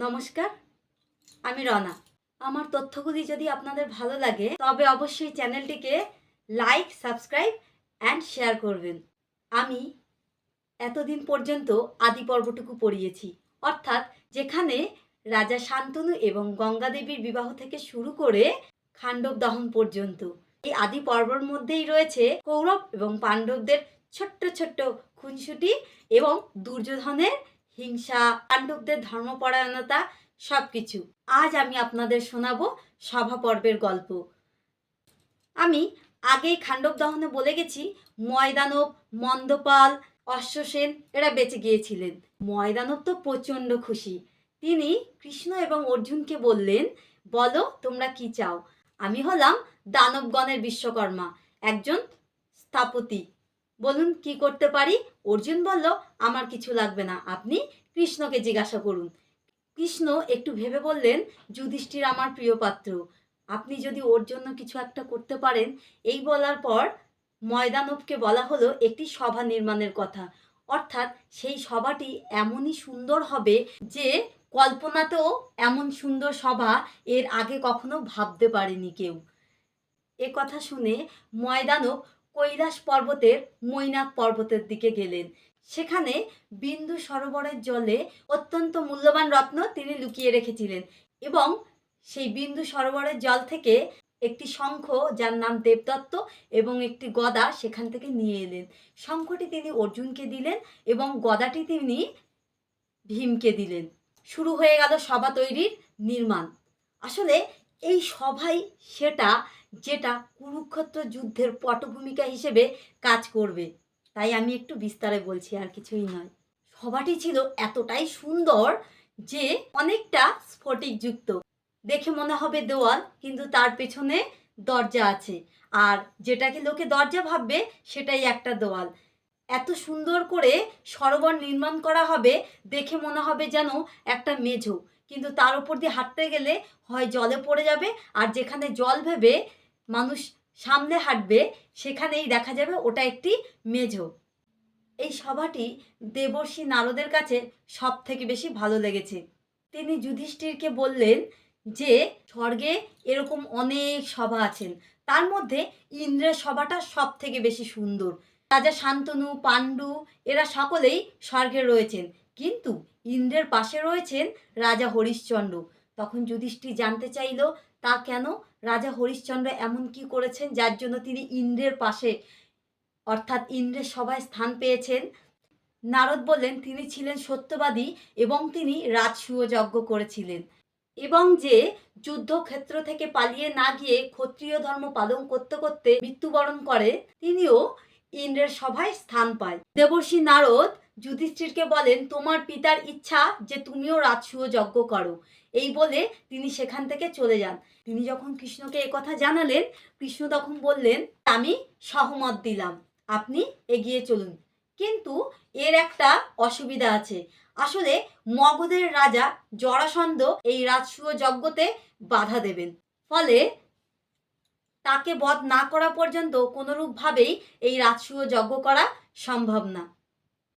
নমস্কার, আমি রনা। আমার তথ্যগুলি যদি আপনাদের ভালো লাগে, তবে অবশ্যই চ্যানেলটিকে লাইক, সাবস্ক্রাইব অ্যান্ড শেয়ার করবেন। আমি এতদিন পর্যন্ত আদি পর্বটুকু পড়িয়েছি। অর্থাৎ যেখানে রাজা শান্তনু এবং গঙ্গা দেবীর বিবাহ থেকে শুরু করে খাণ্ডব দহন পর্যন্ত। এই আদি পর্বর মধ্যেই রয়েছে কৌরব এবং পাণ্ডবদের ছোট্ট ছোট্ট খুনসুটি এবং দুর্যোধনের হিংসা, পাণ্ডবদের ধর্মপরায়ণতা সব কিছু আজ আমি আপনাদের শোনাবো সভা পর্বের গল্প। আমি আগেই খাণ্ডব দহনে বলে গেছি, ময়দানব, মন্দপাল, অশ্বসেন, এরা বেঁচে গিয়েছিলেন। ময়দানব তো প্রচণ্ড খুশি। তিনি কৃষ্ণ এবং অর্জুনকে বললেন, বলো, তোমরা কি চাও? আমি হলাম দানবগণের বিশ্বকর্মা, একজন স্থপতি। বলুন, কি করতে পারি? অর্জুন বলল, আমার কিছু লাগবে না। আপনি কৃষ্ণকে জিজ্ঞাসা করুন। কৃষ্ণ একটু ভেবে বললেন, যুধিষ্ঠির আমার প্রিয় পাত্র, আপনি যদি ওর জন্য কিছু একটা করতে পারেন? এই বলার পর ময়দানবকে বলা হলো একটি সভা নির্মাণের কথা। অর্থাৎ সেই সভাটি এমনই সুন্দর হবে যে কল্পনাতেও এমন সুন্দর সভা এর আগে কখনো ভাবতে পারেনি কেউ। এ কথা শুনে ময়দানব কৈলাস পর্বতের মৈনাক পর্বতের দিকে গেলেন। সেখানে বিন্দু সরোবরের জলে অত্যন্ত মূল্যবান রত্ন তিনি লুকিয়ে রেখেছিলেন এবং সেই বিন্দু সরোবরের জল থেকে একটি শঙ্খ, যার নাম দেবদত্ত, এবং একটি গদা সেখান থেকে নিয়ে এলেন। শঙ্খটি তিনি অর্জুনকে দিলেন এবং গদাটি তিনি ভীমকে দিলেন। শুরু হয়ে গেল সভা তৈরির নির্মাণ। আসলে এই সভাই সেটা, যেটা কুরুক্ষেত্র যুদ্ধের পটভূমিকা হিসেবে কাজ করবে। তাই আমি একটু বিস্তারে বলছি, আর কিছুই নয়। সভাটি ছিল এতটাই সুন্দর যে অনেকটা স্ফটিকযুক্ত দেখে মনে হবে দেওয়াল, কিন্তু তার পেছনে দরজা আছে। আর যেটাকে লোকে দরজা ভাববে, সেটাই একটা দেওয়াল। এত সুন্দর করে সরোবর নির্মাণ করা হবে, দেখে মনে হবে যেন একটা মেঝো। কিন্তু তার উপর দিয়ে হাঁটতে গেলে হয় জলে পড়ে যাবে আর যেখানে জল ভেবে মানুষ সামনে হাঁটবে, সেখানেই দেখা যাবে ওটা একটি মেঝো। এই সভাটি দেবর্ষী নারদের কাছে সব থেকে বেশি ভালো লেগেছে। তিনি যুধিষ্ঠিরকে বললেন যে, স্বর্গে এরকম অনেক সভা আছেন। তার মধ্যে ইন্দ্রের সভাটা সব থেকে বেশি সুন্দর। রাজা শান্তনু, পাণ্ডু, এরা সকলেই স্বর্গে রয়েছেন। কিন্তু ইন্দ্রের পাশে রয়েছেন রাজা হরিশ্চন্দ্র। তখন যুধিষ্ঠির জানতে চাইল, তা কেন? রাজা হরিশ্চন্দ্র এমন কি করেছেন যার জন্য তিনি ইন্দ্রের পাশে? অর্থাৎ ইন্দ্রের সভায় স্থান পেয়েছেন। নারদ বললেন, তিনি ছিলেন সত্যবাদী এবং তিনি রাজসূয় যজ্ঞ করেছিলেন। এবং যে যুদ্ধক্ষেত্র থেকে পালিয়ে না গিয়ে ক্ষত্রিয় ধর্ম পালন করতে করতে মৃত্যুবরণ করে, তিনিও ইন্দ্রের সভায় স্থান পায়। দেবর্ষী নারদ যুধিষ্ঠিরকে বলেন, তোমার পিতার ইচ্ছা যে তুমিও রাজসূয় যজ্ঞ করো। এই বলে তিনি সেখান থেকে চলে যান। তিনি যখন কৃষ্ণকে কথা জানালেন, কৃষ্ণ তখন বললেন, আমি সহমত দিলাম। আপনি এগিয়ে চলুন। কিন্তু এর একটা অসুবিধা আছে। আসলে মগধের রাজা জরাসন্ধ এই রাজসূয় যজ্ঞতে বাধা দেবেন। ফলে তাকে বধ না করা পর্যন্ত কোনোরূপভাবেই এই রাজসূয় যজ্ঞ করা সম্ভব না।